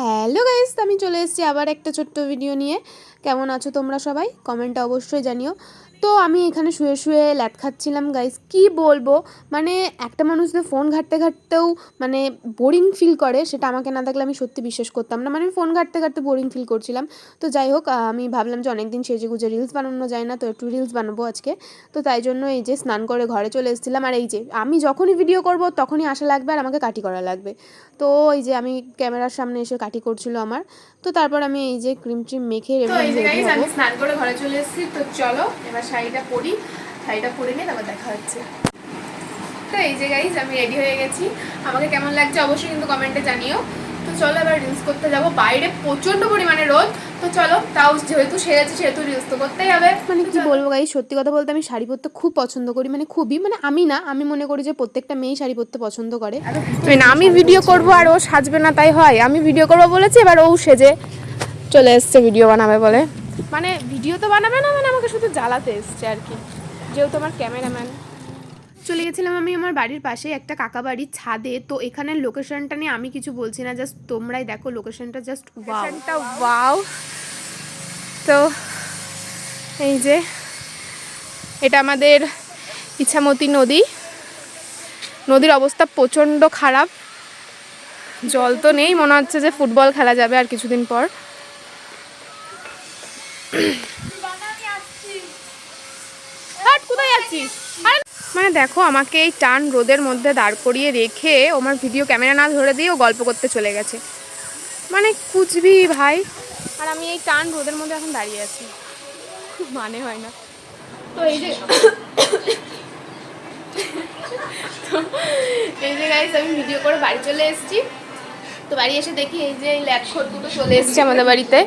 Hello guys আমি চলে এসেছি আবার একটা ছোট্ট ভিডিও নিয়ে। কেমন আছো তোমরা সবাই? কমেন্টে অবশ্যই জানিও। তো আমি এখানে শুয়ে শুয়ে ল্যাট খাচ্ছিলাম গাইস কি বলব? মানে একটা মানুষ যে ফোন ঘাঁটতে ঘাঁটতেও মানে বোরিং ফিল করে, সেটা আমাকে না থাকলে আমি সত্যি বিশ্বাস করতাম না। মানে আমি ফোন ঘাঁটতে ঘাঁটতে বোরিং ফিল করছিলাম। তো যাই হোক আমি ভাবলাম যে অনেকদিন সেজে গুজে রিলস বানানো যায় না, তো একটু রিলস বানাবো আজকে। তো তাই জন্য এই যে স্নান করে ঘরে চলে এসেছিলাম। আর এই যে আমি যখনই ভিডিও করব, তখনই আসা লাগবে আর আমাকে কাটি করা লাগবে। তো এই যে আমি ক্যামেরার সামনে এসে কাটি করছিল আমার। তো তারপর আমি এই যে ক্রিম ট্রিম মেখে তো এই যে গাইস আমি স্নান করে ঘরে চলে এসেছি। তো চলো এবার শাড়িটা পরি শাড়িটা পরে নিয়ে তারপর দেখা হচ্ছে। তো এই যে গাইস আমি রেডি হয়ে গেছি। আমাকে কেমন লাগছে অবশ্যই কিন্তু কমেন্টে জানিও। তো চলো এবার রিলস করতে যাব। বাইরে প্রচণ্ড পরিমাণে রোদ। তো চলো তাও যেহেতু সেরেছি সেহেতু রিলস তো করতেই হবে। মানে কি বলব গাই সত্যি কথা বলতে আমি শাড়ি পরতে খুব পছন্দ করি মানে খুবই মানে আমি না আমি মনে করি যে প্রত্যেকটা মেয়েই শাড়ি পরতে পছন্দ করে। না আমি ভিডিও করব আর ও সাজবে না তাই হয়। আমি ভিডিও করব বলেছি এবার ও সেজে চলে এসছে ভিডিও বানাবে বলে। মানে ভিডিও তো বানাবে না মানে আমাকে শুধু জ্বালাতে এসছে আর কি। যেহেতু আমার ক্যামেরাম্যান চলে গেছিলাম আমি আমার বাড়ির পাশে একটা কাকা বাড়ির ছাদে। তো এখানের লোকেশনটা নিয়ে আমি কিছু বলছি না জাস্ট তোমরাই দেখো লোকেশনটা জাস্ট ওয়াও লোকেশনটা ওয়াও তো এই যে এটা আমাদের ইছামতি নদী। নদীর অবস্থা প্রচণ্ড খারাপ। জল তো নেই মনে হচ্ছে যে ফুটবল খেলা যাবে আর কিছুদিন পর। কোথায় যাচ্ছিস? আরে, মানে দেখো, আমাকে এই টান রোদের মধ্যে দাঁড় করিয়ে রেখে আমার ভিডিও ক্যামেরা না ধরে দিয়ে ও গল্প করতে চলে গেছে। মানে কুচবি ভাই। আর আমি এই টান রোদের মধ্যে এখন দাঁড়িয়ে আছি। খুব মানে হয় না। তো এই যে এই যে গাইস আমি ভিডিও করে বাড়ি চলে এসেছি। তো বাড়ি এসে দেখি এই যে এই ল্যাপখোট দুটো চলে এসেছে আমাদের বাড়িতে।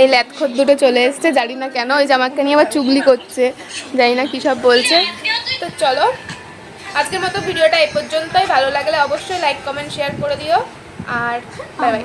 এই ল্যাপখোট দুটো চলে এসেছে, জানি না কেন। ওই যে আমাকে নিয়ে আবার চুগলি করছে, জানি না কী সব বলছে। তো চলো, আজকের মতো ভিডিওটা এ পর্যন্তই। ভালো লাগলে অবশ্যই লাইক কমেন্ট শেয়ার করে দিও। আর বাই বাই